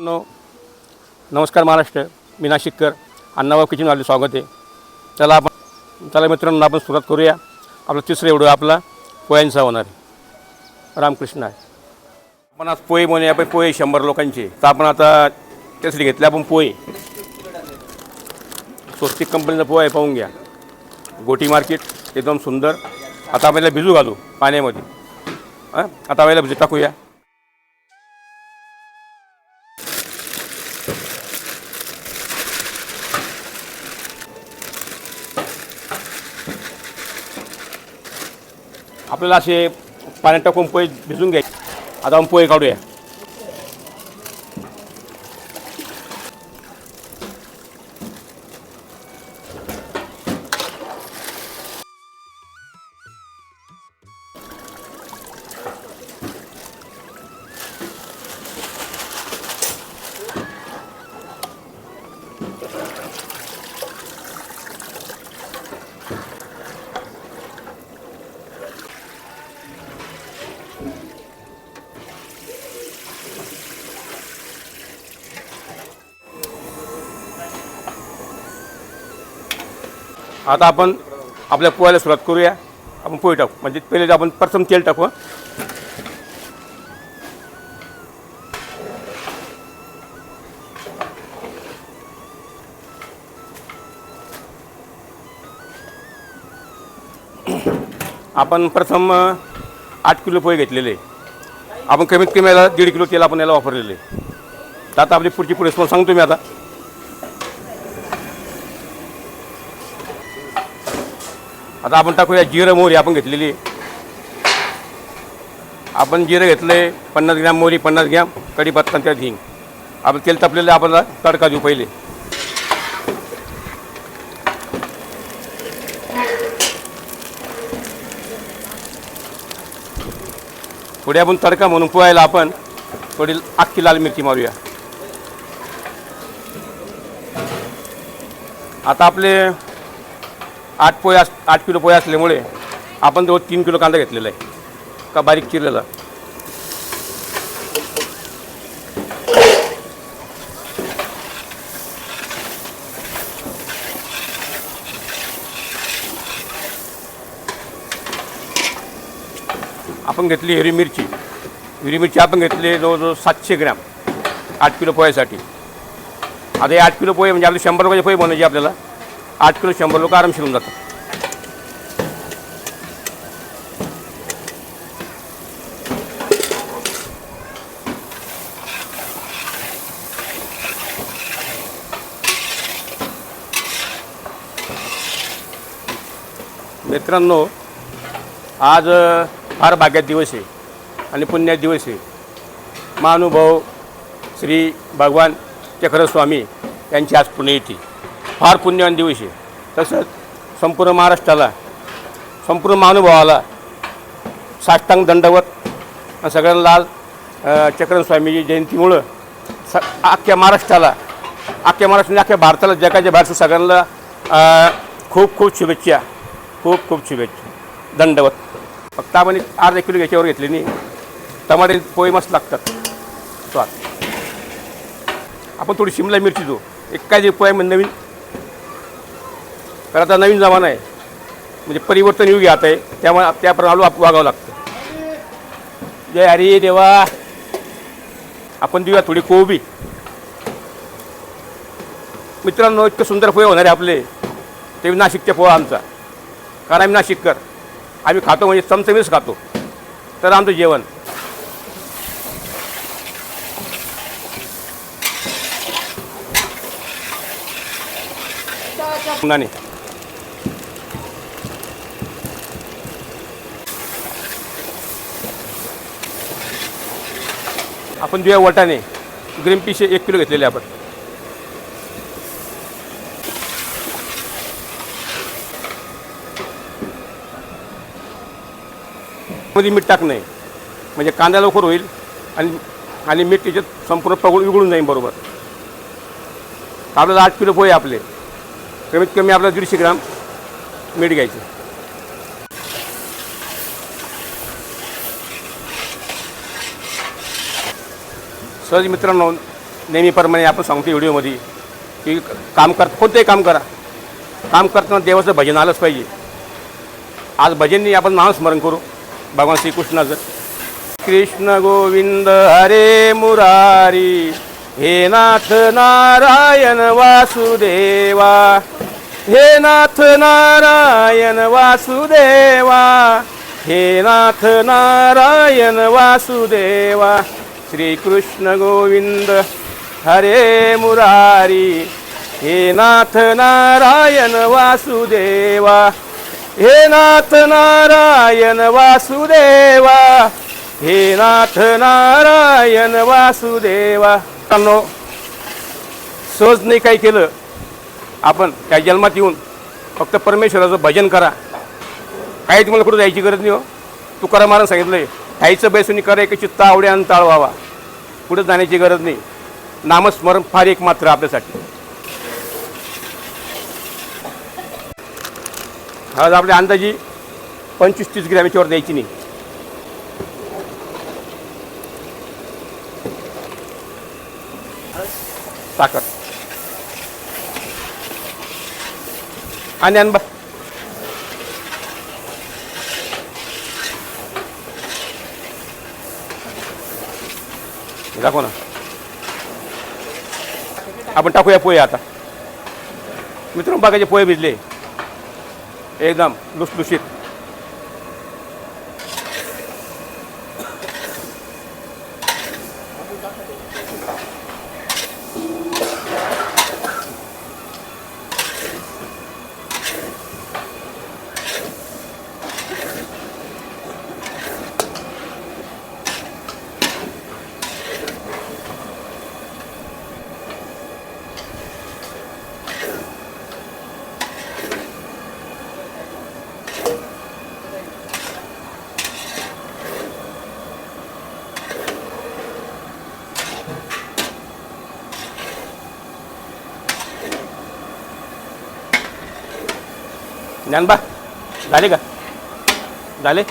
No नमस्कार महाराष्ट्र. मी नाशिककर. अण्णाभाऊ आले स्वागत आहे. चला आपण चला मित्रांनो आपण सुरुवात करूया. आपला तिसरं एवढं आपला. पोह्यांचा होणार आहे. रामकृष्ण आहे. आपण आज पोहे म्हणूया आपण पोहे शंभर लोकांचे. तर आपण आता त्यासाठी घेतले. आपण पोहे. स्वस्तिक कंपनीचा पोहा आहे पाहून घ्या. गोटी मार्केट एकदम सुंदर. आता आपल्याला भिजू घालू पाण्यामध्ये. हां? आता आपल्याला भिजू टाकूया. आपल्याला असे पाण्यात टाकून पोहे भिजून घ्यायचे. आता आपण पोहे काढूया. आता आपण आपल्या पोह्याला सुरुवात करूया. आपण पोहे टाकू. म्हणजे पहिले आपण प्रथम तेल टाकू आपण प्रथम आठ किलो पोहे घेतलेले. आपण कमीत कमी याला दीड किलो तेल आपण याला वापरलेले. तर आता आपली पुढची पुढे तुम्हाला सांगतो मी आता. आता आपण टाकूया जिरं मोहरी आपण घेतलेली. आपण जिरं घेतले पन्नास ग्रॅम मोहरी पन्नास ग्रॅम कढीपत्ता त्यात हिंग. आपण तेल तापलेलं आपल्याला तडका देऊ पहिले. थोडी आपण तडका म्हणून पोहायला आपण थोडी अख्खी लाल मिरची मारूया. आता आपले आठ पोहे अस आठ किलो पोहे असल्यामुळे आपण जवळ तीन किलो कांदा घेतलेला आहे. का बारीक चिरलेला? आपण घेतली हिरवी मिरची. हिरवी मिरची आपण घेतली जवळजवळ सातशे ग्रॅम. आठ किलो पोह्यासाठी. आता हे आठ किलो पोहे म्हणजे आपले शंभर रुपयाचे पोहे बनायचे आपल्याला. आठ किलो शंभर लोक आराम शिरून जातात. मित्रांनो आज फार भाग्यात दिवस आहे आणि पुण्यात दिवस आहे. महानुभाव श्री भगवान चक्रस्वामी यांची आज पुण्यतिथी फार पुण्यवान दिवस आहे. तसंच संपूर्ण महाराष्ट्राला संपूर्ण महानुभावाला साष्टांग दंडवत आणि सगळ्यांना लाल अ, चक्रस्वामीची जयंतीमुळं स अख्ख्या महाराष्ट्राला अख्ख्या महाराष्ट्राने अख्ख्या भारताला जगाच्या बाहेरचं सगळ्यांना खूप खूप शुभेच्छा खूप खूप शुभेच्छा. दंडवत. फक्त आपण एक अर्धा किलो याच्यावर घेतली नाही. टमाटे पोहे मस्त लागतात. स्वाद. आपण थोडी शिमला मिरची देऊ. एक काय जे पोहे नवीन कारण आता नवीन जमाना आहे. म्हणजे परिवर्तन युग आता आहे त्यामुळे त्याप्रमाणे आलो आप वागावं लागतं. जय हरी देवा. आपण देऊया थोडी कोबी. मित्रांनो इतकं सुंदर पोहे होणारे आपले. ते नाशिकचे पोहा आमचा. कारण आम्ही नाशिककर. आम्ही खातो म्हणजे चमचमीच खातो. तर आमचं जेवण. नाही आपण देऊया वटाने ग्रीन पीस एक किलो घेतलेले आपण. मध्ये मीठ टाक नाही म्हणजे कांदा लवकर होईल आणि आणि मीठ त्याच्यात संपूर्ण पगळ विघळून जाईल बरोबर. आपल्याला आठ किलो पोहे आपले. कमीत कमी आपल्याला दीडशे ग्राम मीठ घ्यायचं. सहज मित्रांनो नेहमीप्रमाणे आपण सांगतो व्हिडिओमध्ये की काम कर कोणतंही काम करा. काम करताना देवाचं भजन आलंच पाहिजे. आज भजननी आपण नामस्मरण करू. भगवान श्रीकृष्णाचं. कृष्ण गोविंद हरे मुरारी हे नाथ नारायण वासुदेवा हे नाथ नारायण वासुदेवा हे नाथ नारायण वासुदेवा श्रीकृष्ण गोविंद हरे मुरारी हे नाथ नारायण वासुदेवा हे नाथ नारायण वासुदेवा हे नाथ नारायण वासुदेवा. सहज नाही काही केलं? आपण त्या जन्मात येऊन फक्त परमेश्वराचं भजन करा. काही तुम्हाला कुठं जायची गरज नाही हो? तुकाराम महाराज आहे खायचं बैसून करा एक चित्त आवडे आणि ताळ व्हावा कुठं जाण्याची गरज नाही. नामस्मरण फार एक मात्र आपल्यासाठी. आज आपल्या अंदाजी पंचवीस तीस ग्रॅम याच्यावर द्यायची नाही. साखर. आणि अनबा टाकू दाखव ना. आपण टाकूया पोहे आता. मित्रांनो बागाचे पोहे भिजले. एकदम लुसलुशीत. ज्ञानबा झाले का? झाले?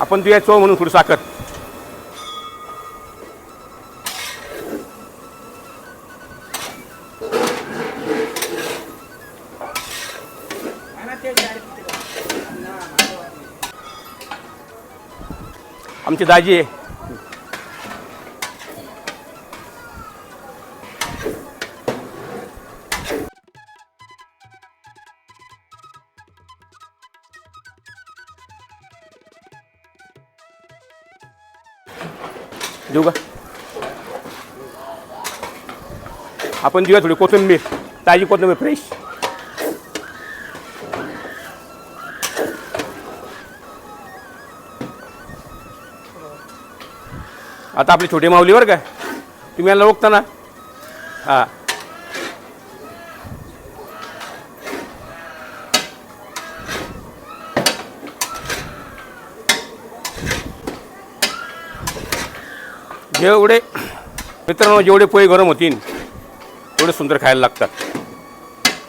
आपण तुया चो म्हणून थोडी साखर. आमची दाजी आहे. देऊ का? आपण देऊया थोडी कोथिंबीर ताजी कोथिंबीर फ्रेश आता आपली छोटी माऊली बरं काय तुम्ही यांना ओळखता ना? हां. जेवढे मित्रांनो जेवढे पोहे गरम होतील तेवढे सुंदर खायला लागतात.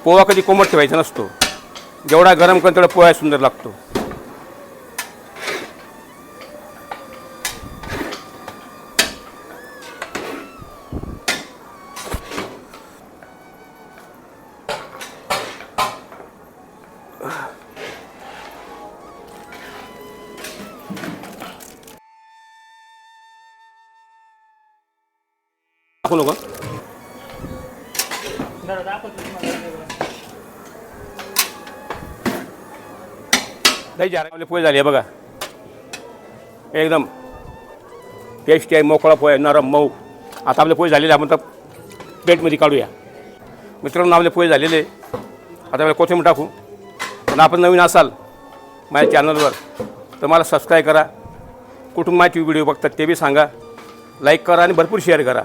पोहा कधी कोमट ठेवायचा नसतो. जेवढा गरम करून तेवढा पोहा सुंदर लागतो. दाखवलो नको नाही जारावले पोहे झाले बघा. एकदम. टेस्टी आहे मोकळा पोहे नरम मऊ. आता आपले पोहे झालेले आपण तर प्लेटमध्ये काढूया. मित्रांनो आपले पोहे झालेले. आता आपल्याला कोथिंबीर टाकू. पण आपण नवीन असाल माझ्या चॅनलवर तर मला सबस्क्राईब करा. कुटुंबाची व्हिडिओ बघतात ते बी सांगा. लाईक करा आणि भरपूर शेअर करा.